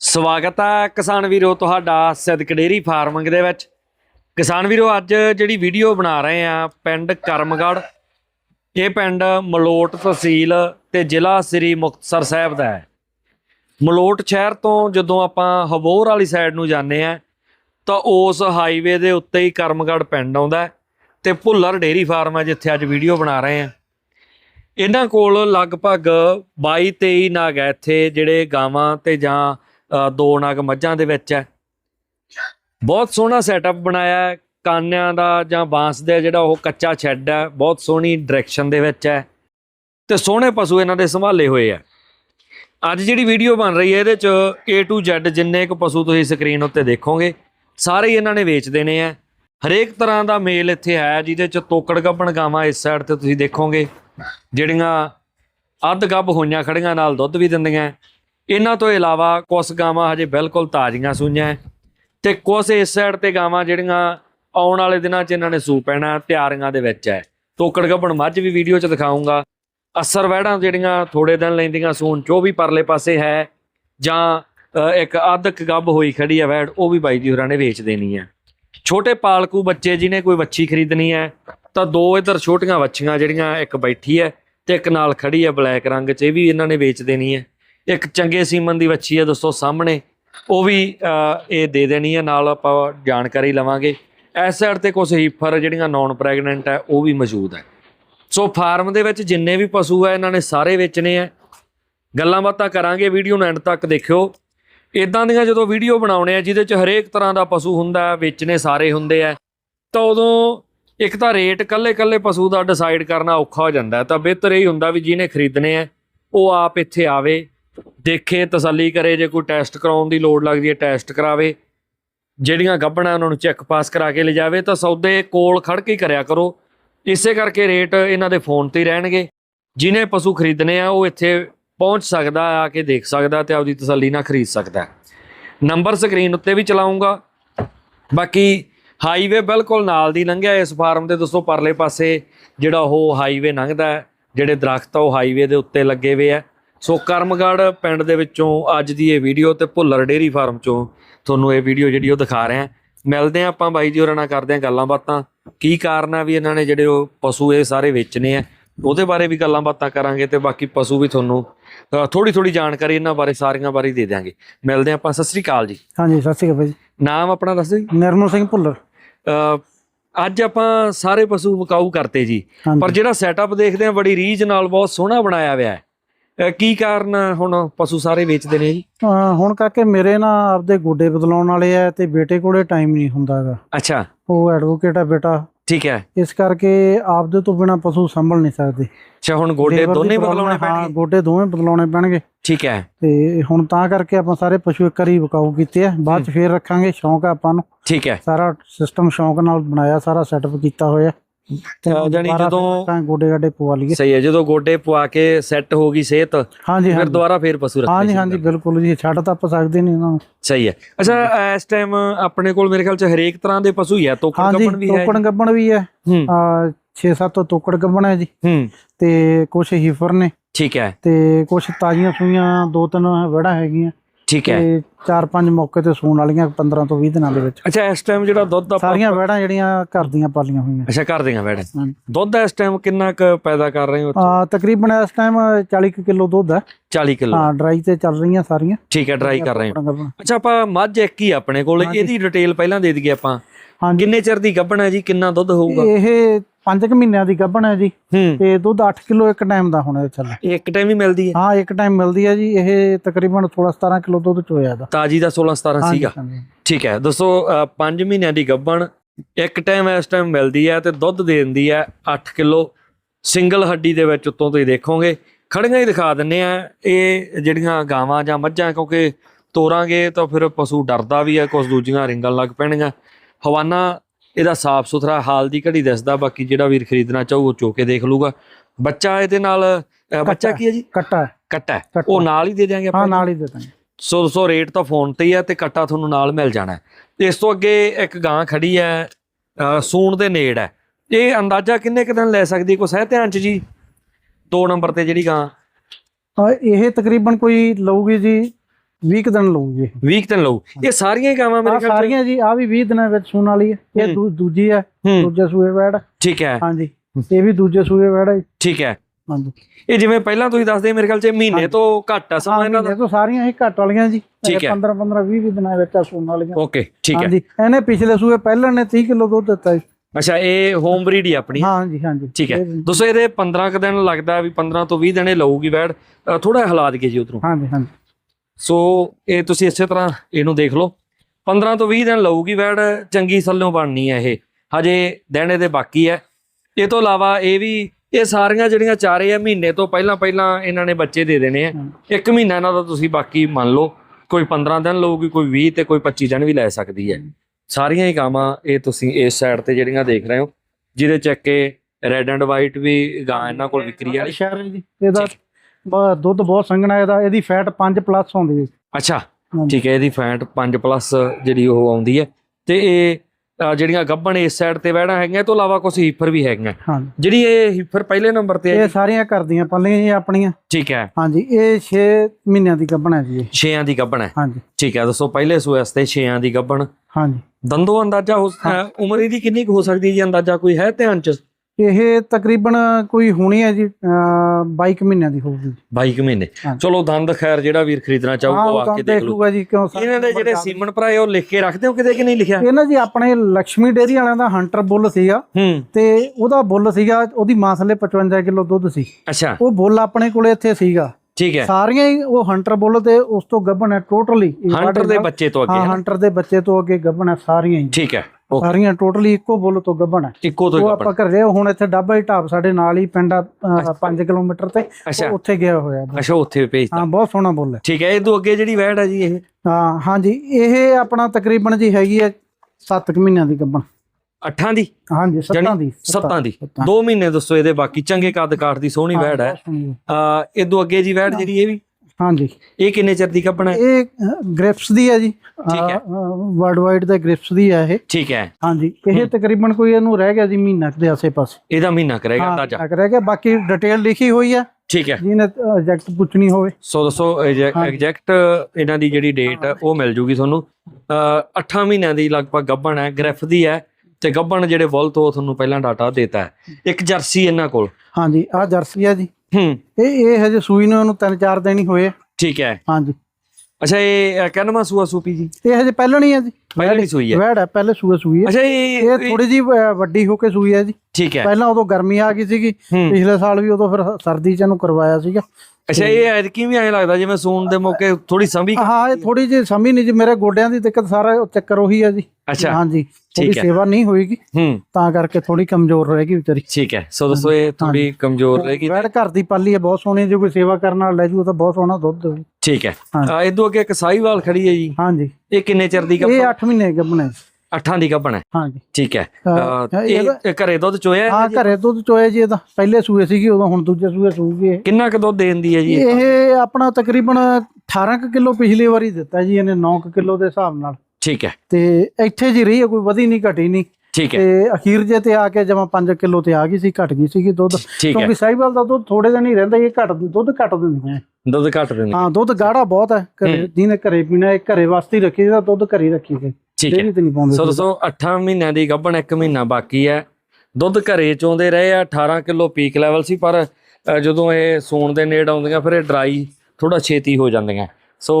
ਸਵਾਗਤ ਹੈ ਕਿਸਾਨ ਵੀਰੋ ਤੁਹਾਡਾ ਸਿੱਧਕ ਡੇਰੀ ਫਾਰਮਿੰਗ ਦੇ ਵਿੱਚ। ਕਿਸਾਨ ਵੀਰੋ, ਅੱਜ ਜਿਹੜੀ ਵੀਡੀਓ ਬਣਾ ਰਹੇ ਆ ਪਿੰਡ ਕਰਮਗੜ੍ਹ, ਇਹ ਪਿੰਡ ਮਲੋਟ ਤਹਿਸੀਲ ਤੇ ਜ਼ਿਲ੍ਹਾ ਸ੍ਰੀ ਮੁਕਤਸਰ ਸਾਹਿਬ ਦਾ ਹੈ। ਮਲੋਟ ਸ਼ਹਿਰ ਤੋਂ ਜਦੋਂ ਆਪਾਂ ਹਬੋਰ ਵਾਲੀ ਸਾਈਡ ਨੂੰ ਜਾਂਦੇ ਆ, ਤਾਂ ਉਸ ਹਾਈਵੇ ਦੇ ਉੱਤੇ ਹੀ ਕਰਮਗੜ੍ਹ ਪਿੰਡ ਆਉਂਦਾ ਹੈ ਤੇ ਭੁੱਲਰ ਡੇਰੀ ਫਾਰਮ ਹੈ ਜਿੱਥੇ ਅੱਜ ਵੀਡੀਓ ਬਣਾ ਰਹੇ ਆ। ਇਹਨਾਂ ਕੋਲ ਲਗਭਗ 22 23 ਨਾਗ ਹੈ ਇੱਥੇ, ਜਿਹੜੇ ਗਾਵਾਂ ਤੇ ਜਾਂ ਦੋ ਨਾਗ ਮੱਝਾਂ ਦੇ ਵਿੱਚ ਹੈ। ਬਹੁਤ ਸੋਹਣਾ ਸੈਟਅਪ ਬਣਾਇਆ ਹੈ। ਕਾਨਿਆਂ ਦਾ ਜਾਂ ਬਾਂਸ ਦਾ ਜਿਹੜਾ ਉਹ ਕੱਚਾ ਸ਼ੈੱਡ ਹੈ। ਬਹੁਤ ਸੋਹਣੀ ਡਾਇਰੈਕਸ਼ਨ ਦੇ ਵਿੱਚ ਹੈ। ਤੇ ਸੋਹਣੇ ਪਸ਼ੂ ਇਹਨਾਂ ਦੇ ਸੰਭਾਲੇ ਹੋਏ ਆ ਅੱਜ ਜਿਹੜੀ ਵੀਡੀਓ ਬਣ ਰਹੀ ਹੈ, ਇਹਦੇ ਚ A to Z ਜਿੰਨੇ ਕੁ ਪਸ਼ੂ ਤੁਸੀਂ ਸਕਰੀਨ ਉੱਤੇ ਦੇਖੋਗੇ, ਸਾਰੇ ਹੀ ਇਹਨਾਂ ਨੇ ਵੇਚ ਦੇਣੇ ਆ ਹਰੇਕ ਤਰ੍ਹਾਂ ਦਾ ਮੇਲ ਇੱਥੇ ਹੈ, ਜਿਹਦੇ ਚ ਤੋਕੜ ਗੱਭਣ ਗਾਵਾਂ ਇਸ ਸਾਈਡ ਤੇ ਤੁਸੀਂ ਦੇਖੋਗੇ। ਜਿਹੜੀਆਂ ਅੱਧ ਗੱਭ ਹੋਈਆਂ ਖੜੀਆਂ, ਨਾਲ ਦੁੱਧ ਵੀ ਦਿੰਦੀਆਂ ਇਹਨਾਂ ਤੋਂ ਇਲਾਵਾ ਕੁਝ ਗਾਵਾਂ ਹਜੇ ਬਿਲਕੁਲ ਤਾਜ਼ੀਆਂ ਸੂਈਆਂ ਹੈ ਤੇ ਕੁਝ ਇਸ ਸਾਈਡ ਤੇ ਗਾਵਾਂ ਜਿਹੜੀਆਂ ਆਉਣ ਵਾਲੇ ਦਿਨਾਂ 'ਚ ਇਹਨਾਂ ਨੇ ਸੂ ਪੈਣਾ ਤਿਆਰੀਆਂ ਦੇ ਵਿੱਚ ਹੈ ਤੋਕੜ ਗੱਭਣ ਮੱਝ ਵੀ ਵੀਡੀਓ 'ਚ ਦਿਖਾਉਂਗਾ ਅਸਰ ਵਹਿੜਾਂ ਜਿਹੜੀਆਂ ਥੋੜੇ ਦਿਨ ਲੈਂਦੀਆਂ ਸੂਣ ਚੋ ਵੀ ਪਰਲੇ ਪਾਸੇ ਹੈ, ਜਾਂ ਇੱਕ ਅੱਧ ਕੁ ਹੋਈ ਖੜੀ ਹੈ ਵੈੜ ਉਹ ਵੀ ਬਾਈ ਜੀ ਹੋਰਾਂ ਨੇ ਵੇਚ ਦੇਣੀ ਹੈ ਛੋਟੇ ਪਾਲਕੂ ਬੱਚੇ ਜਿਹਨੇ ਕੋਈ ਵੱਛੀ ਖਰੀਦਣੀ ਹੈ ਤਾਂ ਦੋ ਇਧਰ ਛੋਟੀਆਂ ਵੱਛੀਆਂ ਜਿਹੜੀਆਂ ਇੱਕ ਬੈਠੀ ਹੈ ਤੇ ਇੱਕ ਨਾਲ ਖੜੀ ਹੈ ਬਲੈਕ ਰੰਗ 'ਚ, ਇਹ ਵੀ ਇਹਨਾਂ ਨੇ ਵੇਚ ਦੇਣੀ ਹੈ ਇੱਕ ਚੰਗੇ ਸੀਮਨ ਦੀ ਵੱਛੀ ਹੈ ਦੋਸਤੋ ਸਾਹਮਣੇ। ਉਹ ਵੀ ਇਹ ਦੇ ਦੇਣੀ ਹੈ ਨਾਲ ਆਪਾਂ ਜਾਣਕਾਰੀ ਲਵਾਂਗੇ। ਇਸ ਸਾਈਡ ਤੇ ਕੁਝ ਹੀਫਰ ਜਿਹੜੀਆਂ ਨਾਨ ਪ੍ਰੈਗਨੈਂਟ ਹੈ ਉਹ ਵੀ ਮੌਜੂਦ ਹੈ ਸੋ ਫਾਰਮ ਦੇ ਵਿੱਚ ਜਿੰਨੇ ਵੀ ਪਸ਼ੂ ਹੈ ਇਹਨਾਂ ਨੇ ਸਾਰੇ ਵੇਚਣੇ ਆ। ਗੱਲਾਂ ਬਾਤਾਂ ਕਰਾਂਗੇ ਵੀਡੀਓ ਨੂੰ ਐਂਡ ਤੱਕ ਦੇਖਿਓ। ਇਦਾਂ ਦੀਆਂ ਜਦੋਂ ਵੀਡੀਓ ਬਣਾਉਣੇ ਆ ਜਿਹਦੇ ਚ ਹਰੇਕ ਤਰ੍ਹਾਂ ਦਾ ਪਸ਼ੂ ਹੁੰਦਾ ਹੈ, ਵੇਚਣੇ ਸਾਰੇ ਹੁੰਦੇ ਆ। ਤਾਂ ਉਦੋਂ ਇੱਕ ਤਾਂ ਰੇਟ ਕੱਲੇ-ਕੱਲੇ ਪਸ਼ੂ ਦਾ ਡਿਸਾਈਡ ਕਰਨਾ ਔਖਾ ਹੋ ਜਾਂਦਾ। ਤਾਂ ਬਿਹਤਰ ਇਹ ਹੁੰਦਾ ਵੀ ਜਿਹਨੇ ਖਰੀਦਣੇ ਆ ਉਹ ਆਪ ਇੱਥੇ ਆਵੇ। ਦੇਖੇ, ਤਸੱਲੀ ਕਰੇ, ਜੇ ਕੋਈ ਟੈਸਟ ਕਰਾਉਣ ਦੀ ਲੋੜ ਲੱਗਦੀ ਹੈ ਟੈਸਟ ਕਰਾਵੇ। ਜਿਹੜੀਆਂ ਗੱਭਣਾ ਉਹਨਾਂ ਨੂੰ ਚੈੱਕ ਪਾਸ ਕਰਾ ਕੇ ਲਿਜਾਵੇ, ਤਾਂ ਸੌਦੇ ਕੋਲ ਖੜ ਕੇ ਹੀ ਕਰਿਆ ਕਰੋ। ਇਸੇ ਕਰਕੇ ਰੇਟ ਇਹਨਾਂ ਦੇ ਫੋਨ ਤੇ ਹੀ ਰਹਿਣਗੇ। ਜਿਹਨੇ ਪਸ਼ੂ ਖਰੀਦਣੇ ਆ, ਉਹ ਇੱਥੇ ਪਹੁੰਚ ਸਕਦਾ, ਆ ਕੇ ਦੇਖ ਸਕਦਾ ਤੇ ਆਪਦੀ ਤਸੱਲੀ ਨਾਲ ਖਰੀਦ ਸਕਦਾ। ਨੰਬਰ ਸਕਰੀਨ ਉੱਤੇ ਵੀ ਚਲਾਉਂਗਾ। ਬਾਕੀ ਹਾਈਵੇ ਬਿਲਕੁਲ ਨਾਲ ਦੀ ਲੰਘਿਆ, ਇਸ ਫਾਰਮ ਦੇ ਦੱਸੋ, ਪਰਲੇ ਪਾਸੇ ਜਿਹੜਾ ਉਹ ਹਾਈਵੇ ਲੰਘਦਾ ਜਿਹੜੇ ਦਰਖਤ ਆ ਉਹ ਹਾਈਵੇ ਦੇ ਉੱਤੇ ਲੱਗੇ ਹੋਏ ਆ। ਸੋ ਕਰਮਗੜ੍ਹ ਪਿੰਡ ਦੇ ਵਿੱਚੋਂ ਅੱਜ ਦੀ ਇਹ ਵੀਡੀਓ ਤੇ ਭੁੱਲਰ ਡੇਰੀ ਫਾਰਮ ਚੋਂ ਤੁਹਾਨੂੰ ਇਹ ਵੀਡੀਓ ਜਿਹੜੀ ਉਹ ਦਿਖਾ ਰਹੇ ਆ ਮਿਲਦੇ ਆ ਆਪਾਂ ਬਾਈ ਜੀ ਹੋਰਾਂ ਨਾਲ ਕਰਦੇ ਆ ਗੱਲਾਂ ਬਾਤਾਂ ਕੀ ਕਾਰਨ ਆ ਵੀ ਇਹਨਾਂ ਨੇ ਜਿਹੜੇ ਉਹ ਪਸ਼ੂ ਇਹ ਸਾਰੇ ਵੇਚਣੇ ਆ ਉਹਦੇ ਬਾਰੇ ਵੀ ਗੱਲਾਂ ਬਾਤਾਂ ਕਰਾਂਗੇ ਤੇ ਬਾਕੀ ਪਸ਼ੂ ਵੀ ਤੁਹਾਨੂੰ ਥੋੜੀ ਥੋੜੀ ਜਾਣਕਾਰੀ ਇਹਨਾਂ ਬਾਰੇ ਸਾਰੀਆਂ ਬਾਰੇ ਦੇ ਦਿਆਂਗੇ। ਮਿਲਦੇ ਆ ਆਪਾਂ ਸਤਿ ਸ੍ਰੀ ਅਕਾਲ ਜੀ। ਹਾਂਜੀ ਸਤਿ ਸ਼੍ਰੀ ਅਕਾਲ ਜੀ। ਨਾਮ ਆਪਣਾ ਦੱਸ ਦਿਓ ਜੀ। ਨਿਰਮਲ ਸਿੰਘ ਭੁੱਲਰ। ਅੱਜ ਆਪਾਂ ਸਾਰੇ ਪਸ਼ੂ ਮਕਾਊ ਕਰਤੇ ਜੀ। ਪਰ ਜਿਹੜਾ ਸੈਟਅਪ ਦੇਖਦੇ ਆ ਬੜੀ ਰੀਝ ਨਾਲ ਬਹੁਤ ਸੋਹਣਾ ਬਣਾਇਆ ਹੋਇਆ ਹੈ। ਕੀ ਕਾਰਨ ਹੁਣ ਪਸ਼ੂ ਸਾਰੇ ਵੇਚਦੇ ਨੇ ਜੀ? ਹੁਣ ਕਾਕੇ ਮੇਰੇ ਨਾ ਆਪਦੇ ਗੋਡੇ ਬਦਲਾਉਣ ਵਾਲੇ ਆ ਤੇ ਬੇਟੇ ਕੋਲੇ ਟਾਈਮ ਨਹੀਂ ਹੁੰਦਾਗਾ ਅੱਛਾ। ਉਹ ਐਡਵੋਕੇਟ ਆ ਬੇਟਾ। ਠੀਕ ਹੈ। ਇਸ ਕਰਕੇ ਆਪਦੇ ਤੋਂ ਬਿਨਾ ਪਸ਼ੂ ਸੰਭਲ ਨਹੀਂ ਸਕਦੇ। ਅੱਛਾ ਹੁਣ ਗੋਡੇ ਦੋਨੇ ਬਦਲਾਉਣੇ ਹੈ, ਹਾਂ ਪੈਣਗੇ? ਗੋਡੇ ਦੋਵੇਂ ਬਦਲਾਉਣੇ ਪੈਣਗੇ। ਠੀਕ ਹੈ। ਤੇ ਹੁਣ ਤਾਂ ਕਰਕੇ ਆਪਾਂ ਸਾਰੇ ਪਸ਼ੂ ਇੱਕ ਵਾਰੀ ਵਿਕਾਊ ਕੀਤੇ ਆ। ਬਾਅਦ ਚ ਫੇਰ ਰੱਖਾਂਗੇ ਸ਼ੌਂਕ ਆ ਆਪਾਂ ਨੂੰ। ਠੀਕ ਹੈ। ਸਾਰਾ ਸਿਸਟਮ ਸ਼ੌਂਕ ਨਾਲ ਬਣਾਇਆ ਸਾਰਾ ਸੈਟਅਪ ਕੀਤਾ ਹੋਇਆ। ਤੇ ਦੁਬਾਰਾ ਜਦੋਂ- ਆਪਾਂ ਗੋਡੇ ਗਾਡੇ ਪਵਾ ਲਈਏ। ਸਹੀ ਹੈ ਜਦੋਂ ਗੋਡੇ ਪਵਾ ਕੇ ਸੈੱਟ ਹੋ ਗਈ ਸਿਹਤ ਹਾਂਜੀ ਫਿਰ ਹਾਂਜੀ। ਦੁਬਾਰਾ ਫੇਰ ਪਸ਼ੂ ਰੱਖਣੇ ਹਾਂਜੀ ਹਾਂਜੀ। ਬਿਲਕੁਲ ਜੀ ਛੱਡ ਤਾਂ ਆਪਾਂ ਸਕਦੇ ਨਹੀਂ ਇਹਨਾਂ ਨੂੰ। ਸਹੀ ਹੈ। ਅੱਛਾ ਇਸ ਟਾਈਮ ਆਪਣੇ ਕੋਲ ਮੇਰੇ ਖਿਆਲ ਚ ਹਰੇਕ ਤਰ੍ਹਾਂ ਦੇ ਪਸ਼ੂ ਹੀ ਤੋਕੜ ਹਾਂਜੀ ਕੱਪਣ ਵੀ ਹੈ ਤੋਕੜ ਗੱਬਣ ਵੀ ਹੈ। ਹੂੰ। ਆ 6-7 ਤੋਕੜ ਗੱਬਣ ਹੈ ਜੀ। ਹੂੰ। ਤੇ ਕੁਝ ਹੀਫਰ ਨੇ। ਠੀਕ ਹੈ। ਤੇ ਕੁਝ ਤਾਜ਼ੀਆਂ ਸੂਈਆਂ ਦੋ ਤਿੰਨ ਵੜਾ ਹੈਗੀਆਂ। ਠੀਕ ਹੈ। ਤੇ ਚਾਰ ਪੰਜ ਮੌਕੇ ਤੇ ਸੂਣ ਵਾਲੀਆਂ 15 ਤੋਂ 20 ਦਿਨਾਂ ਦੇ ਵਿੱਚ। ਅੱਛਾ ਇਸ ਟਾਈਮ ਜਿਹੜਾ ਦੁੱਧ ਆਪਾਂ ਸਾਰੀਆਂ ਵੜਾਂ ਜਿਹੜੀਆਂ ਘਰ ਦੀਆਂ ਪਾਲੀਆਂ ਹੋਈਆਂ। ਅੱਛਾ ਦੇਗਾ ਮੈਡਮ ਹਾਂਜੀ। ਦੁੱਧ ਇਸ ਟਾਈਮ ਕਿੰਨਾ ਕੁ ਪੈਦਾ ਕਰ ਰਹੇ ਹੋ ਆ ਤਕਰੀਬਨ ਇਸ ਟਾਈਮ 40 ਕੁ ਕਿਲੋ ਦੁੱਧ ਹੈ। 40 ਕਿਲੋ। ਹਾਂ ਡਰਾਈ ਤੇ ਚੱਲ ਰਹੀਆਂ ਸਾਰੀਆਂ। ਠੀਕ ਹੈ ਟਰਾਈ ਕਰ ਰਹੇ ਹੋ। ਅੱਛਾ ਆਪਾਂ ਮੱਝ ਇੱਕ ਹੀ ਆਪਣੇ ਕੋਲ। ਇਹਦੀ ਡਿਟੇਲ ਪਹਿਲਾਂ ਦੇ ਦਈਏ ਆਪਾਂ। ਕਿੰਨੇ ਚਿਰ ਦੀ ਗੱਭਣ ਹੈ ਜੀ? ਕਿੰਨਾ ਦੁੱਧ ਹੋਊਗਾ? ਇਹ 5 ਕੁ ਮਹੀਨਿਆਂ ਦੀ ਗੱਭਣ ਹੈ ਜੀ। ਤੇ ਦੁੱਧ 8 ਕਿਲੋ ਇੱਕ ਟਾਈਮ ਦਾ ਹੋਣਾ ਇਹ ਇੱਕ ਟਾਈਮ ਹੀ ਮਿਲਦੀ ਹੈ? ਹਾਂ ਇੱਕ ਟਾਈਮ ਮਿਲਦੀ ਹੈ ਜੀ। ਇਹ ਤਕਰੀਬਨ 16 17 ਕਿਲੋ ਦੁੱਧ ਚੋਇਆ ਦਾ। ਤਾਜੀ ਦਾ 16 17 ਹਾਂਜੀ, ਸੀਗਾ। ਠੀਕ ਹੈ ਦੱਸੋ 5 ਮਹੀਨਿਆਂ ਦੀ ਗੱਭਣ ਇੱਕ ਟਾਈਮ ਇਸ ਟਾਈਮ ਮਿਲਦੀ ਹੈ ਤੇ ਦੁੱਧ ਦੇ ਦਿੰਦੀ ਹੈ 8 ਕਿਲੋ। ਸਿੰਗਲ ਹੱਡੀ ਦੇ ਵਿੱਚ ਉੱਤੋਂ ਤੁਸੀਂ ਦੇਖੋਗੇ ਖੜੀਆਂ ਹੀ ਦਿਖਾ ਦਿੰਨੇ ਆ ਇਹ ਜਿਹੜੀਆਂ ਗਾਵਾਂ ਜਾਂ ਮੱਝਾਂ ਕਿਉਂਕਿ ਤੋਰਾਂਗੇ ਤਾਂ ਫਿਰ ਪਸ਼ੂ ਡਰਦਾ ਵੀ ਹੈ ਕੁਝ ਦੂਜੀਆਂ ਰਿੰਗਣ ਲੱਗ ਪੈਣਗੀਆਂ। ਹਵਾਨਾ ਇਹਦਾ ਸਾਫ਼ ਸੁਥਰਾ ਹਾਲ ਦੀ ਘੜੀ ਦੱਸਦਾ ਬਾਕੀ ਜਿਹੜਾ ਵੀਰ ਖਰੀਦਣਾ ਚਾਹੂ ਉਹ ਚੋ ਕੇ ਦੇਖ ਲੂਗਾ। ਬੱਚਾ ਇਹਦੇ ਨਾਲ ਬੱਚਾ। ਕੀ ਹੈ ਜੀ? ਕੱਟਾ ਕੱਟਾ। ਉਹ ਨਾਲ ਹੀ ਦੇ ਦਿਆਂਗੇ ਹਾਂ ਆਪਾਂ ਨਾਲ ਹੀ ਦੇ ਦਾਂਗੇ। ਸੋ ਸੋ ਰੇਟ ਤਾਂ ਫੋਨ ਤੇ ਹੀ ਹੈ ਤੇ ਕੱਟਾ ਤੁਹਾਨੂੰ ਨਾਲ ਮਿਲ ਜਾਣਾ ਇਸ ਤੋਂ ਅੱਗੇ ਇੱਕ ਗਾਂ ਖੜੀ ਹੈ ਸੂਣ ਦੇ ਨੇੜ ਹੈ। ਇਹ ਅੰਦਾਜ਼ਾ ਕਿੰਨੇ ਕੁ ਦਿਨ ਲੈ ਸਕਦੀ ਕੁਛ ਹੈ ਧਿਆਨ ਚ ਜੀ? ਦੋ ਨੰਬਰ ਤੇ ਜਿਹੜੀ ਗਾਂ। ਇਹ ਤਕਰੀਬਨ ਕੋਈ ਲਊਗੀ ਜੀ 20 ਕੁ ਦਿਨ ਲਊ ਜੀ ਇਹ। 20 ਦਿਨ ਲਊ। ਇਹ ਸਾਰੀਆਂ ਹੀ ਗਾਵਾਂ ਮੇਰੇ ਆਹ ਖਿਆਲ ਸਾਰੀਆਂ ਜੀ ਆ ਵੀ 20 ਦਿਨਾਂ ਵਿੱਚ ਸੂਣ ਵਾਲੀ ਹੈ। ਇਹ ਦੂ- ਦੂਜੀ ਹੈ ਹੂੰ। ਦੂਜੇ ਸੂਏ ਵੈੜ। ਠੀਕ ਹੈ। ਹਾਂਜੀ। ਇਹ ਵੀ ਦੂਜੇ ਸੂਏ ਵੈੜ ਹੈ। ਜੀ। ਠੀਕ ਹੈ। ਹਾਂਜੀ। ਇਹ ਜਿਵੇਂ ਪਹਿਲਾਂ ਤੁਸੀਂ ਦੱਸਦੇ ਮੇਰੇ ਖਿਆਲ ਚ ਇਹ ਮਹੀਨੇ। ਤੋਂ ਘੱਟ ਆ ਸਮਾਂ ਇਹਨਾਂ ਦਾ। ਇਹ ਤਾਂ ਸਾਰੀਆਂ ਹੀ ਘੱਟ ਵਾਲੀਆਂ ਜੀ। ਠੀਕ ਹੈ। 15 15 20 20 ਦਿਨਾਂ ਵਿੱਚ ਆ ਸੂਣ ਵਾਲੀਆਂ। ਓਕੇ ਠੀਕ ਹੈ। ਹਾਂਜੀ। ਇਹਨੇ ਪਿਛਲੇ ਸੂਏ ਪਹਿਲਾਂ ਨੇ 30 ਕਿਲੋ ਦੁੱਧ ਦਿੱਤਾ ਜੀ। ਅੱਛਾ ਇਹ ਹੋਮ ਬਰੀਡ ਹੀ ਆਪਣੀ ਹਾਂਜੀ ਹਾਂਜੀ ਠੀਕ ਹੈ। ਇਹ- ਦੋਸਤੋ ਇਹਦੇ 15 ਕੁ ਦਿਨ ਲੱਗਦਾ ਵੀ 15 ਤੋਂ 20 ਦਿਨ ਇਹ ਲਊਗੀ ਵੈੜ। ਥੋੜਾ ਹਿਲਾ ਦਈਏ ਜੀ ਉਧਰੋਂ। ਹਾਂਜੀ ਹਾਂਜੀ। ਸੋ ਇਹ ਤੁਸੀਂ ਇਸੇ ਤਰ੍ਹਾਂ ਇਹਨੂੰ ਦੇਖ ਲਓ। 15 ਤੋਂ 20 ਦਿਨ ਲਊਗੀ ਵੈੜ ਚੰਗੀ ਸੱਲੋਂ ਬਣਨੀ ਹੈ ਇਹ। ਹਜੇ ਦਿਨ ਇਹਦੇ ਬਾਕੀ ਹੈ ਇਹ ਤੋਂ ਇਲਾਵਾ ਇਹ ਵੀ ਇਹ ਸਾਰੀਆਂ ਜਿਹੜੀਆਂ ਚਾਰੇ ਆ ਮਹੀਨੇ ਤੋਂ ਪਹਿਲਾਂ ਪਹਿਲਾਂ ਇਹਨਾਂ ਨੇ ਬੱਚੇ ਦੇ ਦੇਣੇ ਆ। ਇੱਕ ਮਹੀਨਾ ਇਹਨਾਂ ਦਾ ਤੁਸੀਂ ਬਾਕੀ ਮੰਨ ਲਓ ਕੋਈ 15 ਦਿਨ ਲਊਗੀ ਕੋਈ 20 ਤੇ ਕੋਈ 25 ਦਿਨ ਵੀ ਲੈ ਸਕਦੀ ਹੈ। ਸਾਰੀਆਂ ਹੀ ਗਾਵਾਂ ਇਹ ਤੁਸੀਂ ਇਸ ਸਾਈਡ ਤੇ ਜਿਹੜੀਆਂ ਦੇਖ ਰਹੇ ਹੋ ਜਿਹਦੇ ਚ ਕਿ ਰੈੱਡ ਐਂਡ ਵਾਈਟ ਵੀ ਗਾਂ ਇਹਨਾਂ ਕੋਲ ਵਿਕਰੀ ਵਾਲੀ। ਸ਼ਹਿਰ ਹੈ। ਜੀ। ਇਹਦਾ। ਬ- ਦੁੱਧ ਬਹੁਤ ਸੰਘਣਾ ਇਹਦਾ ਇਹਦੀ ਫੈਟ 5 ਪਲੱਸ ਹੁੰਦੀ ਹੈ। ਅੱਛਾ ਹਾਂਜੀ। ਠੀਕ ਹੈ ਇਹਦੀ ਫੈਟ 5 ਪਲੱਸ ਜਿਹੜੀ ਉਹ ਆਉਂਦੀ ਹੈ। ਤੇ ਇਹ ਅ, ਜਿਹੜੀਆਂ ਗੱਭਣ ਇਸ ਸਾਈਡ ਤੇ ਵਹਿਣਾ ਹੈਗੀਆਂ ਇਹ ਤੋਂ ਇਲਾਵਾ ਕੁਝ ਹੀਫਰ ਵੀ ਹੈਗੀਆਂ। ਹਾਂਜੀ। ਜਿਹੜੀ ਇਹ ਹੀਫਰ ਪਹਿਲੇ ਨੰਬਰ ਤੇ ਹੈ ਇਹ ਸਾਰੀਆਂ ਕਰਦੀਆਂ ਪੱਲੀਆਂ ਜੀ ਆਪਣੀਆਂ। ਠੀਕ ਹੈ। ਹਾਂਜੀ ਇਹ 6 ਮਹੀਨਿਆਂ ਦੀ ਗੱਭਣ ਹੈ ਜੀ ਇਹ। ਛੇਆਂ ਦੀ ਗੱਭਣ ਹੈ। ਹਾਂਜੀ। ਠੀਕ ਹੈ ਦੱਸੋ ਪਹਿਲੇ ਸੂਏ ਵਾਸਤੇ ਛੇਆਂ ਦੀ ਗੱਭਣ। ਹਾਂਜੀ। ਦੰਦੋ ਅੰਦਾਜ਼ਾ ਹੋ। ਅ, ਉਮਰ ਇਹਦੀ ਕਿੰਨੀ ਕੁ ਹੋ ਸਕਦੀ ਹੈ ਜੀ? ਅੰਦਾਜ਼ਾ ਕੋਈ ਹੈ ਧਿਆਨ ਚ? ਇਹ ਤਕਰੀਬਨ ਕੋਈ ਹੋਣੀ ਹੈ ਜੀ ਅਹ 22 ਕੁ ਮਹੀਨਿਆਂ ਦੀ ਹੋਊਗੀ 22 ਕੁ ਮਹੀਨੇ। ਚਲੋ ਦੰਦ ਖੈਰ ਜਿਹੜਾ ਵੀਰ ਖਰੀਦਣਾ ਚਾਹੂਗਾ ਆ ਕੇ ਦੇਖ ਦੇਖੂਗਾ ਜੀ ਕਿਉਂ ਸਾਰੇ ਇਹਨਾਂ ਦੇ ਜਿਹੜੇ ਸੀਮਨ ਭਰਾਏ ਉਹ ਲਿਖ ਕੇ ਰੱਖਦੇ ਹੋ ਕਿਤੇ ਕਿ ਨਹੀਂ ਲਿਖਿਆ? ਇਹਨਾਂ ਜੀ ਆਪਣੇ ਲక్ష్ਮੀ ਡੇਰੀ ਵਾਲਿਆਂ ਦਾ ਹੰਟਰ ਬੁੱਲ ਸੀਗਾ। ਤੇ ਉਹਦਾ ਬੁੱਲ ਸੀਗਾ ਉਹਦੀ ਮਾਸਲੇ 55 ਕਿਲੋ ਦੁੱਧ ਸੀ। ਅੱਛਾ। ਉਹ ਬੁੱਲ ਆਪਣੇ ਕੋਲੇ ਇੱਥੇ ਸੀਗਾ। ਠੀਕ ਹੈ। ਸਾਰੀਆਂ ਹੀ ਉਹ ਹੰਟਰ ਬੁੱਲ ਤੇ ਉਸ ਤੋਂ ਗੱਭਣ ਹੈ ਟੋਟਲੀ ਹੰਟਰ ਦੇ ਬੱਚੇ ਤੋਂ ਅੱਗੇ ਹਾਂ? ਹੰਟਰ ਦੇ ਬੱਚੇ ਤੋਂ ਅੱਗੇ ਗੱਭਣ ਹੈ ਸਾਰੀਆਂ ਹੀ। ਠੀਕ ਹੈ। ਸਾਰੀਆਂ ਟੋਟਲੀ ਇੱਕੋ ਬੁੱਲ ਤੋਂ ਗੱਭਣ ਹੈ। ਇੱਕੋ ਤੋਂ ਹੀ ਉਹ ਆਪਾਂ ਘਰੇ ਹੁਣ ਇੱਥੇ ਡੱਬਾ ਹੀ ਢਾਬ ਸਾਡੇ ਨਾਲ ਹੀ ਪਿੰਡ 5 ਕਿਲੋਮੀਟਰ ਤੇ। ਉੱਥੇ ਗਿਆ ਹੋਇਆ ਹੈ। ਅੱਛਾ ਉੱਥੇ ਭੇਜਤਾ। ਹਾਂ ਬਹੁਤ ਸੋਹਣਾ ਬੁੱਲ ਹੈ। ਠੀਕ ਹੈ ਇਹ ਤੋਂ ਅੱਗੇ ਜਿਹੜੀ ਵੈੜ ਹੈ ਜੀ ਇਹ? ਹਾਂ ਹਾਂਜੀ ਇਹ ਆਪਣਾ ਤਕਰੀਬਨ ਜੀ ਹੈਗੀ ਹੈ 7 ਮਹੀਨਿਆਂ ਦੀ ਗੱਭਣ। ਅੱਠਾਂ ਦੀ? ਹਾਂਜੀ ਸੱਤਾਂ ਦੀ ਸੱਤਾਂ ਦੀ। ਸੱਤਾਂ। 2 ਮਹੀਨੇ ਦੱਸੋ ਇਹਦੇ ਬਾਕੀ ਚੰਗੇ ਕੱਦ ਕਾਠ ਦੀ ਸੋਹਣੀ ਹਾਂ, ਵੈੜ ਹੈ। ਹੈ। ਆ ਇਹ ਤੋਂ ਅੱਗੇ ਜੀ ਵੈੜ ਜਿਹੜੀ ਇਹ ਵੀ? ਹਾਂਜੀ। ਇਹ ਕਿੰਨੇ ਚਿਰ ਦੀ ਕੱਪਣਾ ਹੈ? ਇਹ ਗ੍ਰਿਪਸ ਦੀ ਹੈ ਜੀ। ਠੀਕ ਹੈ। ਵਰਲਡ ਵਾਈਡ ਦੇ ਗ੍ਰਿਪਸ ਦੀ ਹੈ ਇਹ। ਠੀਕ ਹੈ। ਹਾਂਜੀ। ਇਹ ਤਕਰੀਬਨ ਕੋਈ ਇਹਨੂੰ ਰਹਿ ਗਿਆ ਜੀ ਮਹੀਨਾ ਦੇ ਆਸੇ-ਪਾਸੇ। ਇਹਦਾ ਮਹੀਨਾ ਕਰੇਗਾ ਰਹਿ ਗਿਆ ਬਾਕੀ ਡਿਟੇਲ ਲਿਖੀ ਹੋਈ ਹੈ। ਠੀਕ ਹੈ। ਜਿਹਨੇ ਐਗਜ਼ੈਕਟ ਪੁੱਛਣੀ ਹੋਵੇ। ਸੋ ਦੱਸੋ ਐਗਜ਼ੈਕਟ ਇਹਨਾਂ ਦੀ ਜਿਹੜੀ ਡੇਟ ਉਹ ਮਿਲ ਜੂਗੀ ਤੁਹਾਨੂੰ। 8 ਮਹੀਨਿਆਂ ਦੀ ਲਗਭਗ ਗੱਭਣ ਹੈ ਗ੍ਰਿਫ ਦੀ ਹੈ। ਤੇ ਗੱਭਣ ਜਿਹੜੇ ਬੁੱਲ ਤੋਂ ਤੁਹਾਨੂੰ ਪਹਿਲਾਂ ਡਾਟਾ ਦਿੱਤਾ ਹੈ। ਇੱਕ ਜਰਸੀ ਇਹਨਾਂ ਕੋਲ। ਹਾਂਜੀ ਆਹ ਜਰਸੀ ਹੈ ਜੀ। ਹੂੰ। ਇਹ ਇਹ ਹਜੇ ਸੂਈ ਨੂੰ ਉਹਨੂੰ 3-4 ਦਿਨ ਹੀ ਹੋਏ ਆ। ਠੀਕ ਹੈ। ਹਾਂਜੀ। ਅੱਛਾ ਇਹ ਕਨਮਾ ਸੂਆ ਸੂਪੀ ਜੀ। ਇਹ ਹਜੇ ਪਹਿਲਾਂ ਨਹੀਂ ਹੈ ਜੀ। ਪਹਿਲਾਂ ਨਹੀਂ ਸੂਈ ਹੈ। ਵੈੜ ਹੈ ਪਹਿਲੇ ਸੂਏ ਸੂਈ ਹੈ। ਅੱਛਾ ਇਹ ਇਹ ਥੋੜੀ ਜੀ ਵੱਡੀ ਹੋ ਕੇ ਸੂਈ ਹੈ ਜੀ। ਠੀਕ ਹੈ। ਪਹਿਲਾਂ ਉਦੋਂ ਗਰਮੀ ਆ ਗਈ ਸੀਗੀ ਹੂੰ। ਪਿਛਲੇ ਸਾਲ ਵੀ ਉਦੋਂ ਫਿਰ ਸਰਦੀ ਚ ਇਹਨੂੰ ਕਰਵਾਇਆ ਸੀਗਾ। ਅੱਛਾ ਇਹ ਐਤਕੀ ਵੀ ਐਂ ਲੱਗਦਾ ਜਿਵੇਂ ਸੂਣ ਦੇ ਮੌਕੇ ਥੋੜੀ ਸੰਭੀ ਹਾਂ ਇਹ ਥੋੜੀ ਜਿਹੀ ਸਮਝ ਨਹੀਂ ਜੀ ਮੇਰੇ ਗੋਡਿਆਂ ਦੀ ਦਿੱਕਤ ਸਾਰਾ ਚੱਕਰ ਉਹੀ ਹੈ ਜੀ। ਅੱਛਾ ਹਾਂਜੀ ਥੋੜੀ ਹੈ। ਸੇਵਾ ਨਹੀਂ ਹੋਏਗੀ ਹੂੰ। ਤਾਂ ਕਰਕੇ ਥੋੜੀ ਕਮਜ਼ੋਰ ਰਹੇਗੀ ਵਿਚਾਰੀ। ਠੀਕ ਹੈ ਸੋ ਦੱਸੋ ਇਹ ਥੋੜੀ ਕਮਜ਼ੋਰ ਰਹੇਗੀ ਵੈੜ ਘਰ ਦੀ ਪਾਲੀ ਹੈ ਬਹੁਤ ਸੋਹਣੀ ਜੇ ਕੋਈ ਸੇਵਾ ਕਰਨ ਨਾਲ ਲੈ ਜੂ ਤਾਂ ਬਹੁਤ ਸੋਹਣਾ ਦੁੱਧ ਦੇਊ ਠੀਕ ਹੈ। ਹਾਂ। ਆ ਇਦੋਂ ਅੱਗੇ ਇੱਕ ਸਾਈਵਾਲ ਖੜੀ ਹੈ ਜੀ। ਹਾਂਜੀ ਇਹ ਕਿੰਨੇ ਚਿਰ ਦੀ ਇਹ ਗੱਭਣ 8 ਮਹੀਨੇ ਗੱਭਣੇ ਅੱਠਾਂ ਦੀ ਗੱਭਣ ਹੈ। ਹਾਂਜੀ। ਠੀਕ ਹੈ। ਹਾਂ, ਇਹਦਾ- ਇਹ ਘਰੇ ਦੁੱਧ ਚੋਇਆ ਹੈ ਹਾਂ ਜੀ? ਘਰੇ ਦੁੱਧ ਚੋਇਆ ਜੀ ਇਹਦਾ ਪਹਿਲੇ ਸੂਏ ਸੀਗੀ ਉਦੋਂ ਹੁਣ ਦੂਜੇ ਸੂਏ ਸੂਗੀ ਇਹ। ਕਿੰਨਾ ਕੁ ਦੁੱਧ ਦੇਂਦੀ ਹੈ ਜੀ ਇਹ? ਇਹ ਆਪਣਾ ਤਕਰੀਬਨ 18 ਕੁ ਕਿਲੋ ਪਿਛਲੀ ਵਾਰੀ ਦਿੱਤਾ ਜੀ ਇਹਨੇ 9 ਕੁ ਕਿਲੋ ਦੇ ਹਿਸਾਬ ਨਾਲ। ਠੀਕ ਹੈ। ਤੇ ਇੱਥੇ ਜੀ ਰਹੀ ਹੈ ਕੋਈ ਵਧੀ ਨਹੀਂ ਘਟੀ ਨਹੀਂ। ਠੀਕ ਹੈ। ਤੇ ਅਖੀਰ ਜੇ ਤੇ ਆ ਕੇ ਜਮਾ 5 ਕਿਲੋ ਤੇ ਆ ਗਈ ਸੀ ਘਟ ਗਈ ਸੀਗੀ ਦੁੱਧ। ਠੀਕ ਹੈ। ਕਿਉਂਕਿ ਸਾਈਵਾਲ ਦਾ ਦੁੱਧ ਥੋੜੇ ਦਿਨ ਹੀ ਰਹਿੰਦਾ ਇਹ ਘਟ ਦੁੱਧ ਘਟ ਦਿੰਦੀਆਂ ਇਹ। ਦੁੱਧ ਘੱਟ ਦਿੰਦੀ ਹਾਂ ਦੁੱਧ ਗਾੜਾ ਬਹੁਤ ਹੈ ਘਰੇ ਜਿਹਨੇ ਘਰੇ ਪੀਣਾ ਇਹ ਘਰੇ ਵਾਸਤੇ ਹੀ ਰੱਖੀ ਦਾ ਦੁੱਧ ਘਰੇ ਹੀ ਰੱਖੀ ਗਏ ਠੀਕ ਹੈ। ਨਹੀਂ ਸੋ ਦੱਸੋ 8 ਮਹੀਨਿਆਂ ਦੀ ਗੱਭਣ 1 ਮਹੀਨਾ ਬਾਕੀ ਹੈ। ਦੁੱਧ ਘਰੇ ਚੋਂਦੇ ਰਹੇ ਆ 18 ਕਿਲੋ ਪੀਕ ਲੈਵਲ ਸੀ ਪਰ ਜਦੋਂ ਇਹ ਸੂਣ ਦੇ ਨੇੜ ਆਉਂਦੀਆਂ ਫਿਰ ਇਹ ਡਰਾਈ ਥੋੜਾ ਛੇਤੀ ਹੋ ਜਾਂਦੀਆਂ। ਸੋ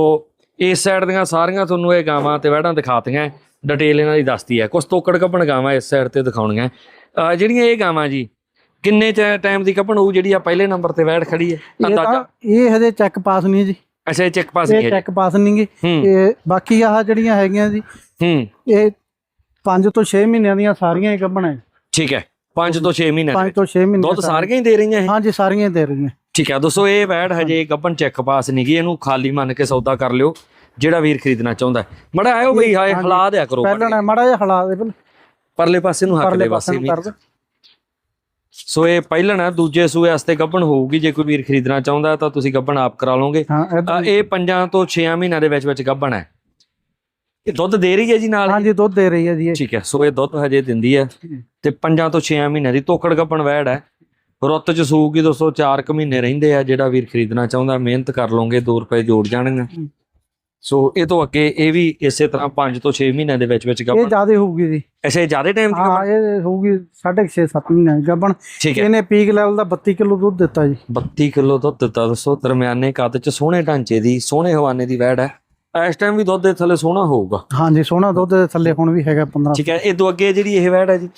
ਇਸ ਸਾਈਡ ਦੀਆਂ ਸਾਰੀਆਂ ਤੁਹਾਨੂੰ ਇਹ ਗਾਵਾਂ ਤੇ ਵਹਿੜਾਂ ਦਿਖਾਤੀਆਂ ਡਿਟੇਲ ਇਹਨਾਂ ਦੀ ਦੱਸਦੀ ਹੈ। ਕੁਝ ਤੋਕੜ ਗੱਭਣ ਗਾਵਾਂ ਇਸ ਸਾਈਡ ਤੇ ਦਿਖਾਉਣੀਆਂ। ਜਿਹੜੀਆਂ ਇਹ ਗਾਵਾਂ ਜੀ ਕਿੰਨੇ ਟਾਈਮ ਦੀ ਗੱਭਣ ਹੋਊ ਜਿਹੜੀ ਆ ਪਹਿਲੇ ਨੰਬਰ ਤੇ ਵਹਿੜ ਖੜੀ ਹੈ? ਇਹ ਅੰਦਾਜ਼ਾ? ਤਾਂ ਇਹ ਹਜੇ ਚੈੱਕ ਪਾਸ ਨਹੀਂ ਜੀ। ਅੱਛਾ ਇਹ ਚੈੱਕ ਪਾਸ ਨਹੀਂ ਹੈ ਚੈੱਕ ਪਾਸ ਨਹੀਂਗੇ ਹੂੰ। ਇਹ ਬਾਕੀ ਆਹ ਜਿਹੜੀਆਂ ਹੈਗੀਆਂ ਜੀ ਹੂੰ। ਇਹ 5 ਤੋਂ 6 ਮਹੀਨਿਆਂ ਦੀਆਂ ਸਾਰੀਆਂ ਹੀ ਗੱਭਣਾ ਠੀਕ ਹੈ। 5 ਤੋਂ 6 ਮਹੀਨੇ 5 ਤੋਂ 6 ਮਹੀਨੇ ਦੁੱਧ ਸਾਰੀਆਂ। ਹੀ ਦੇ ਰਹੀਆਂ ਇਹ? ਹਾਂਜੀ ਸਾਰੀਆਂ ਹੀ ਦੇ ਰਹੀਆਂ। ਠੀਕ ਹੈ। ਦੋਸਤੋ ਇਹ ਵੈੜ ਹਜੇ ਗੱਬਨ ਚੈੱਕ ਪਾਸ ਨਹੀਂ ਗਈ। ਇਹਨੂੰ ਖਾਲੀ ਮੰਨ ਕੇ ਸੌਦਾ ਕਰ ਲਿਓ। ਜਿਹੜਾ ਵੀਰ ਖਰੀਦਣਾ ਚਾਹੁੰਦਾ ਹੈ। ਮੜਾ ਆਇਓ ਬਈ ਹਾਏ। ਹਲਾ ਦਿਆ ਕਰੋ। ਪਹਿਲਾਂ ਮਾੜਾ ਜਿਹਾ ਹਲਾ ਦੇ ਪਹਿਲਾਂ। ਪਰਲੇ ਪਾਸੇ ਨੂੰ ਹੱਕ ਦੇ ਪਾਸੇ ਵੀ। ਸੋ ਇਹ ਪਹਿਲਣ ਹੈ ਦੂਜੇ ਸੂਏ ਵਾਸਤੇ ਗੱਬਨ ਹੋਊਗੀ। ਜੇ ਕੋਈ ਵੀਰ ਖਰੀਦਣਾ ਚਾਹੁੰਦਾ ਤਾਂ ਤੁਸੀਂ ਗੱਬਨ ਆਪ ਕਰਾ ਲਓਗੇ। ਹਾਂ ਇਹ ਪੰਜਾਂ ਤੋਂ 6 ਮਹੀਨਿਆਂ ਦੇ ਵਿੱਚ ਵਿੱਚ ਗੱਬਨ ਹੈ। ਇਹ ਦੁੱਧ ਦੇ ਰਹੀ ਹੈ ਜੀ ਨਾਲ ਹਾਂਜੀ ਦੁੱਧ ਦੇ ਰਹੀ ਹੈ ਜੀ ਇਹ। ਠੀਕ ਹੈ ਸੋ ਇਹ ਦੁੱਧ ਹਜੇ ਦਿੰਦੀ ਹੈ ਤੇ ਪੰਜਾਂ ਤੋਂ 6 ਮਹੀਨਿਆਂ ਦੀ ਤੋਕੜ ਗੱਬਨ ਵੈੜ ਹੈ। ਰੁੱਤ ਚ ਸੂਗੀ ਦੋਸਤੋ 4 ਕੁ ਮਹੀਨੇ ਰਹਿੰਦੇ ਆ ਜਿਹੜਾ ਵੀਰ ਖਰੀਦਣਾ ਚਾਹੁੰਦਾ ਮਿਹਨਤ ਕਰ ਲਓਗੇ 2 ਰੁਪਏ ਜੋੜ ਜਾਣਗੇ। ਸੋ ਇਹ ਤੋਂ ਅੱਗੇ ਇਹ ਵੀ ਇਸੇ ਤਰ੍ਹਾਂ 5 ਤੋਂ 6 ਮਹੀਨਿਆਂ ਦੇ ਵਿੱਚ ਵਿੱਚ ਇਹ ਗੱਭਣ ਜ਼ਿਆਦਾ ਹੋਊਗੀ ਜੀ। ਐਸੇ ਜ਼ਿਆਦਾ ਟਾਈਮ ਦੀ ਹਾਂ ਇਹ ਹੋਊਗੀ 6.5 7 ਮਹੀਨੇ ਗੱਬਣ ਇਹਨੇ ਪੀਕ ਲੈਵਲ ਦਾ 32 ਕਿਲੋ ਦੁੱਧ ਦਿੱਤਾ ਜੀ। 32 ਕਿਲੋ ਦੁੱਧ ਦਿੱਤਾ ਦੱਸੋ ਦਰਮਿਆਨੇ ਕੱਦ ਚ ਸੋਹਣੇ ਢਾਂਚੇ ਦੀ ਸੋਹਣੇ ਹਵਾਨੇ ਦੀ ਵੈੜ ਹੈ। ਇਸ ਟਾਈਮ ਵੀ ਦੁੱਧ ਦੇ ਥੱਲੇ ਸੋਹਣਾ ਹੋਊਗਾ। ਹਾਂਜੀ ਸੋਹਣਾ ਦੁੱਧ ਦੇ ਥੱਲੇ ਹੁਣ ਵੀ ਹੈਗਾ 15 ਠੀਕ ਹੈ ਇਹ ਤੋਂ ਅੱਗੇ ਜਿਹੜੀ ਇਹ ਵੈੜ ਹੈ ਜੀ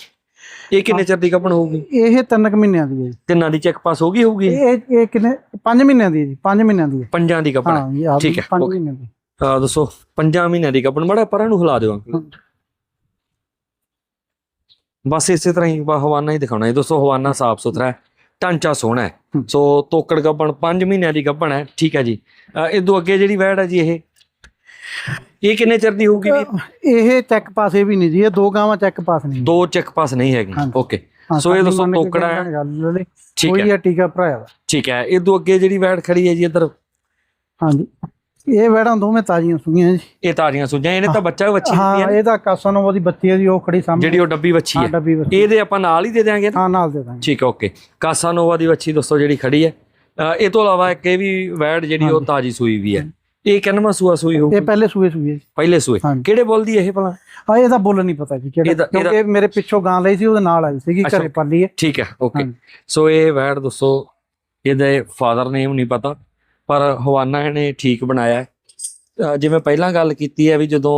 ਇਹ ਕਿੰਨੇ ਚਿਰ ਦੀ ਗੱਭਣ ਹੋਊਗੀ? ਇਹ ਤਿੰਨ ਕੁ ਮਹੀਨਿਆਂ ਦੀ ਹੈ ਜੀ। ਤਿੰਨਾਂ ਦੀ ਚੈੱਕ ਪਾਸ ਹੋ ਗਈ ਹੋਊਗੀ? ਇਹ ਇਹ ਕਿੰਨੇ 5 ਮਹੀਨਿਆਂ ਦੀ ਹੈ ਜੀ 5 ਮਹੀਨਿਆਂ ਦੀ ਹੈ। ਪੰਜਾਂ ਦੀ ਗੱਭਣ ਹਾਂ। ਜੀ ਆਪ ਠੀਕ ਹੈ, 5 okay। ਮਹੀਨਿਆਂ ਦੀ। ਆ ਦੱਸੋ ਪੰਜਾਂ ਮਹੀਨਿਆਂ ਦੀ ਗੱਭਣ ਮੜਾ ਪਰਾਂ ਨੂੰ ਹਿਲਾ ਦਿਓ ਅੰਕਲ। ਬਸ ਇਸੇ ਤਰ੍ਹਾਂ ਹੀ ਵਾ ਹਵਾਨਾ ਹੀ ਦਿਖਾਉਣਾ ਹੈ। ਦੋਸਤੋ ਹਵਾਨਾ ਸਾਫ਼ ਸੁਥਰਾ ਹੈ ਢਾਂਚਾ ਸੋਹਣਾ ਹੈ। ਸੋ ਤੋਕੜ ਗੱਭਣ 5 ਮਹੀਨਿਆਂ ਦੀ ਗੱਭਣ ਹੈ ਠੀਕ ਹੈ ਜੀ। ਅ, ਇਹ ਤੋਂ ਅੱਗੇ ਜਿਹੜੀ ਵੈੜ ਹੈ ਜੀ ਇਹ? ਇਹ ਕਿੰਨੇ ਚਿਰ ਦੀ ਹੋਊਗੀ ਵੀ ਇਹ ਚੈੱਕ ਪਾਸੇ ਵੀ ਨਹੀਂ ਜੀ ਇਹ ਦੋ ਗਾਵਾਂ ਚੈੱਕ ਪਾਸ ਨਹੀਂ। ਦੋ ਚੈੱਕ ਪਾਸ ਨਹੀਂ ਹੈਗੀ। ਓਕੇ ਹਾਂ, ਸੋ ਇਹ ਦੱਸੋ ਤੋਕੜਾ ਹੈ। ਠੀਕ ਕੋਈ ਹੈ। ਇਹ ਟੀਕਾ ਭਰਾਇਆ ਵਾ। ਠੀਕ ਹੈ। ਇਹ ਤੋਂ ਅੱਗੇ ਜਿਹੜੀ ਵੈੜ ਖੜੀ ਹੈ ਜੀ ਇੱਧਰ? ਹਾਂਜੀ। ਇਹ ਵੈੜਾਂ ਦੋਵੇਂ ਤਾਜ਼ੀਆਂ ਸੁਈਆਂ ਜੀ। ਇਹ ਤਾਜ਼ੀਆਂ ਸੁਝਾਂ ਇਹਨੇ ਤਾਂ ਬੱਚਾ ਵੱਛੀ ਹਾਂ ਦਿੱਤੀ ਹੈ ਇਹਦਾ ਕਾਸਾਨੋਵਾ ਦੀ ਬੱਤੀ ਹੈ ਜੀ ਉਹ ਖੜੀ ਸਾਹਮਣੇ। ਜਿਹੜੀ ਉਹ ਡੱਬੀ ਵੱਛੀ ਹਾਂ। ਹੈ ਇਹਦੇ ਆਪਾਂ ਨਾਲ ਹੀ ਦੇ ਦਿਆਂਗੇ ਨਾ? ਹਾਂ ਨਾਲ ਦੇ ਦਾਂਗੇ ਠੀਕ ਹੈ ਓਕੇ ਕਾਸਾਨੋਵਾ ਦੀ ਵੱਛੀ ਦੋਸਤੋ ਜਿਹੜੀ ਖੜੀ ਹੈ। ਇਹ ਤੋਂ ਇਲਾਵਾ ਇੱਕ ਇਹ ਵੀ ਵੈੜ ਜਿਹੜੀ ਉਹ। ਤਾਜੀ ਸੂਈ ਵੀ ਹੈ। ਇਹ ਕਿੰਨਵਾਂ ਸੂਆ ਸੂਈ ਹੋ ਇਹ ਪਹਿਲੇ ਸੂਏ ਸੂਏ ਜੀ ਪਹਿਲੇ ਸੂਏ ਹਾਂਜੀ। ਕਿਹੜੇ ਬੋਲਦੀ ਇਹ ਭਲਾ ਹਾਂ ਇਹਦਾ ਬੋਲ ਨਹੀਂ ਪਤਾ ਜੀ ਕਿਹੜਾ ਇਹਦਾ- ਕਿਉਂਕਿ ਮੇਰੇ ਪਿੱਛੋਂ ਗਾਂ ਲਈ ਸੀ ਉਹਦੇ ਨਾਲ ਆਈ ਸੀਗੀ ਅੱਛਾ। ਘਰੇ ਪਾਲੀ ਹੈ ਠੀਕ ਹੈ ਓਕੇ ਹਾਂਜੀ। ਸੋ ਇਹ ਵੈੜ ਦੋਸਤੋ ਇਹਦੇ ਫਾਦਰ ਨੇਮ ਨਹੀਂ ਪਤਾ ਪਰ ਹਵਾਨਾ ਇਹਨੇ ਠੀਕ ਬਣਾਇਆ ਹੈ। ਜਿਵੇਂ ਪਹਿਲਾਂ ਗੱਲ ਕੀਤੀ ਹੈ ਵੀ ਜਦੋਂ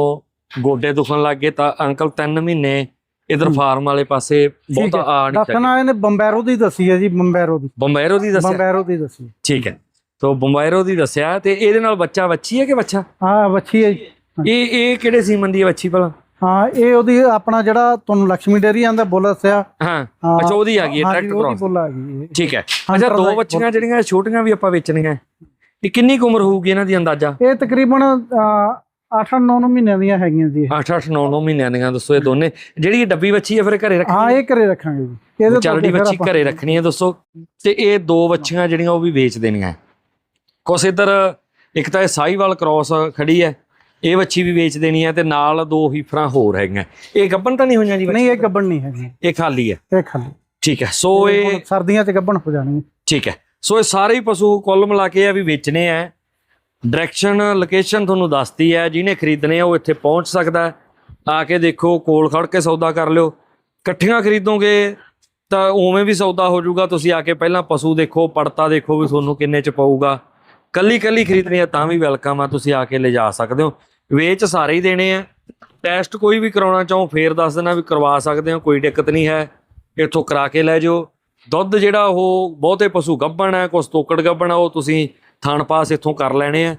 ਗੋਡੇ ਦੁਖਣ ਲੱਗ ਗਏ ਤਾਂ ਅੰਕਲ 3 ਮਹੀਨੇ ਇਧਰ। ਫਾਰਮ ਵਾਲੇ ਪਾਸੇ ਬਹੁਤਾ। ਆ ਨਹੀਂ ਇਹਨੇ ਬੰਬੈਰੋ ਦੀ ਦੱਸੀ ਹੈ ਜੀ ਬੰਬੈਰੋ ਦੀ ਬੰਬੈਰੋ ਦੀ ਦੱਸਿਆ ਬੰਬੈਰੋ ਦੀ ਦੱਸੀ ਠੀਕ ਹੈ ਸੋ ਬੰਬੈਰੋ ਦੀ ਦੱਸਿਆ ਤੇ ਇਹਦੇ ਨਾਲ ਬੱਚਾ ਵੱਛੀ ਹੈ ਕਿ ਬੱਚਾ ਹਾਂ ਵੱਛੀ ਹੈ ਜੀ। ਇਹ ਇਹ ਕਿਹੜੇ ਸੀਮਨ ਦੀ ਹੈ ਵੱਛੀ ਭਲਾ? ਹਾਂ ਇਹ ਉਹਦੀ ਆਪਣਾ ਜਿਹੜਾ ਤੁਹਾਨੂੰ ਲక్ష్ਮੀ ਡੇਰੀ ਆਂਦਾ ਬੋਲ ਦੱਸਿਆ। ਹਾਂ ਹਾਂ, ਅੱਛਾ ਉਹਦੀ ਆ ਗਈ ਹੈ ਹਾਂਜੀ, ਟਰੈਕਟ ਉਹਦੀ ਕ੍ਰਾਸ ਬੋਲ ਆ ਗਈ ਇਹ। ਠੀਕ ਹੈ। Hunter ਅੱਛਾ ਦਾ ਦੋ ਇੱਕ ਬੱਚੀਆਂ ਜਿਹੜੀਆਂ ਛੋਟੀਆਂ ਵੀ ਆਪਾਂ ਵੇਚਣੀਆਂ ਇਹ ਕਿੰਨੀ ਕੁ ਉਮਰ ਹੋਊਗੀ ਇਹਨਾਂ ਦੀ ਅੰਦਾਜ਼ਾ? ਇਹ ਤਕਰੀਬਨ 8-9 ਮਹੀਨਿਆਂ ਦੀਆਂ ਹੈਗੀਆਂ ਜੀ ਇਹ। 8 8 9 9 ਮਹੀਨਿਆਂ ਦੀਆਂ ਦੱਸੋ ਇਹ ਦੋਨੇ। ਜਿਹੜੀ ਇਹ ਡੱਬੀ ਬੱਚੀ ਹੈ ਫਿਰ ਘਰੇ ਰੱਖਣੀ ਹਾਂ ਇਹ ਘਰੇ ਰੱਖਾਂਗੇ ਜੀ। ਇਹਦੇ ਤੋਂ ਚੱਲਦੀ ਅੱਗੇ ਫਿਰ ਬੱਚੀ ਆਪਾਂ- ਘਰੇ ਰੱਖਣੀ ਹੈ ਦੱਸੋ। ਤੇ ਇਹ ਦੋ ਬੱਚੀਆਂ ਜਿਹੜੀਆਂ ਉਹ ਵੀ ਵੇਚ ਦੇਣੀਆਂ ਹੈ। ਕੁਛ ਇੱਧਰ ਇੱਕ ਤਾਂ ਇਹ ਸਾਈਵਾਲ ਕ੍ਰਾਸ ਖੜੀ ਹੈ ਇਹ ਬੱਚੀ ਵੀ ਵੇਚ ਦੇਣੀ ਹੈ ਤੇ ਨਾਲ ਦੋ ਹੀਫਰਾਂ ਹੋਰ ਹੈਗੀਆਂ। ਇਹ ਗੱਬਨ ਤਾਂ ਨਹੀਂ ਹੋਈਆਂ ਜੀ ਨਹੀਂ ਇਹ ਗੱਬਣ ਨਹੀਂ ਹੈਗੀ। ਇਹ ਖਾਲੀ ਹੈ। ਇਹ ਖਾਲੀ। ਠੀਕ ਹੈ ਸੋ ਇਹ ਸਰਦੀਆਂ 'ਚ ਗੱਬਣ ਹੋ ਜਾਣੀ ਠੀਕ ਹੈ ਸੋ ਇਹ ਸਾਰੇ ਹੀ ਪਸ਼ੂ ਕੁੱਲ ਮਿਲਾ ਕੇ ਆ ਵੀ ਵੇਚਣੇ ਆ। ਡਾਇਰੈਕਸ਼ਨ ਲੋਕੇਸ਼ਨ ਤੁਹਾਨੂੰ ਦੱਸਤੀ ਹੈ ਜਿਹਨੇ ਖਰੀਦਣੇ ਆ ਉਹ ਇੱਥੇ ਪਹੁੰਚ ਸਕਦਾ। ਆ ਕੇ ਦੇਖੋ ਕੋਲ ਖੜ ਕੇ ਸੌਦਾ ਕਰ ਲਿਓ। ਇਕੱਠੀਆਂ ਖਰੀਦੋਗੇ ਤਾਂ ਉਵੇਂ ਵੀ ਸੌਦਾ ਹੋ ਜਾਊਗਾ। ਤੁਸੀਂ ਆ ਕੇ ਪਹਿਲਾਂ ਪਸ਼ੂ ਦੇਖੋ ਪੜਤਾ ਦੇਖੋ ਵੀ ਤੁਹਾਨੂੰ ਕਿੰਨੇ ਚ ਪਊਗਾ। ਕੱਲੀ ਕੱਲੀ ਖਰੀਦਣੀ ਆ, ਤਾਂ ਵੀ ਵੈਲਕਮ ਆ, ਤੁਸੀਂ ਆ ਕੇ ਲਿਜਾ ਸਕਦੇ ਹੋ। ਵੇਚ ਸਾਰੇ ਹੀ ਦੇਣੇ ਆ। ਟੈਸਟ ਕੋਈ ਵੀ ਕਰਾਉਣਾ ਚਾਹੋ, ਫੇਰ ਦੱਸ ਦੇਣਾ ਵੀ ਕਰਵਾ ਸਕਦੇ ਹੋ, ਕੋਈ ਦਿੱਕਤ ਨਹੀਂ ਹੈ। ਇੱਥੋਂ ਕਰਾ ਕੇ ਲੈ ਜਾਓ। ਦੁੱਧ ਜਿਹੜਾ ਉਹ ਬਹੁਤੇ ਪਸ਼ੂ ਗੱਭਣ ਹੈ ਕੁਛ ਤੋਕੜ ਗੱਭਣ ਆ, ਉਹ ਤੁਸੀਂ ਥਾਣ ਪਾਸ ਇੱਥੋਂ ਕਰ ਲੈਣੇ ਆ।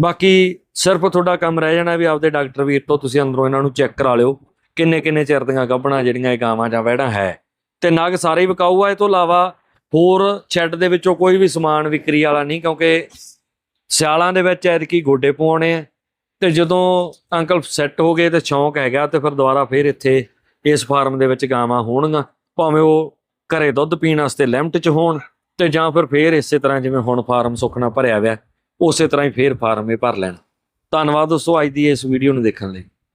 ਬਾਕੀ ਸਿਰਫ ਤੁਹਾਡਾ ਕੰਮ ਰਹਿ ਜਾਣਾ ਵੀ ਆਪਦੇ ਡਾਕਟਰ ਵੀਰ ਤੋਂ ਤੁਸੀਂ ਅੰਦਰੋਂ ਇਹਨਾਂ ਨੂੰ ਚੈੱਕ ਕਰਾ ਲਿਓ ਕਿੰਨੇ ਕਿੰਨੇ ਚਿਰ ਦੀਆਂ ਗੱਭਣਾ ਜਿਹੜੀਆਂ ਇਹ ਗਾਵਾਂ ਜਾਂ ਵਹਿੜਾਂ ਹੈ। ਤੇ ਨਗ ਸਾਰੇ ਹੀ ਵਿਕਾਊ ਆ, ਇਹ ਤੋਂ ਇਲਾਵਾ ਹੋਰ ਸ਼ੈੱਡ ਦੇ ਵਿੱਚੋਂ ਕੋਈ ਵੀ ਸਮਾਨ ਵਿਕਰੀ ਵਾਲਾ ਨਹੀਂ, ਕਿਉਂਕਿ ਸਿਆਲਾਂ ਦੇ ਵਿੱਚ ਐਤਕੀ ਗੋਡੇ ਪਵਾਉਣੇ ਆ। ਤੇ ਜਦੋਂ ਅੰਕਲ ਸੈੱਟ ਹੋ ਗਏ ਤੇ ਸ਼ੌਂਕ ਹੈਗਾ ਤੇ ਫਿਰ ਦੁਬਾਰਾ ਫਿਰ ਇੱਥੇ ਇਸ ਫਾਰਮ ਦੇ ਵਿੱਚ ਗਾਵਾਂ ਹੋਣਗੀਆਂ। ਭਾਵੇਂ ਉਹ ਘਰੇ ਦੁੱਧ ਪੀਣ ਵਾਸਤੇ ਲਿਮਟ 'ਚ ਹੋਣ ਤੇ ਜਾਂ ਫਿਰ ਫੇਰ ਇਸੇ ਤਰ੍ਹਾਂ ਜਿਵੇਂ ਹੁਣ ਫਾਰਮ ਸੁੱਕਣਾ ਭਰਿਆ ਹੋਇਆ, ਉਸੇ ਤਰ੍ਹਾਂ ਹੀ ਫੇਰ ਫਾਰਮ ਇਹ ਭਰ ਲੈਣ। ਧੰਨਵਾਦ ਦੋਸਤੋ, ਅੱਜ ਦੀ ਇਸ ਵੀਡੀਓ ਨੂੰ ਦੇਖਣ ਲਈ।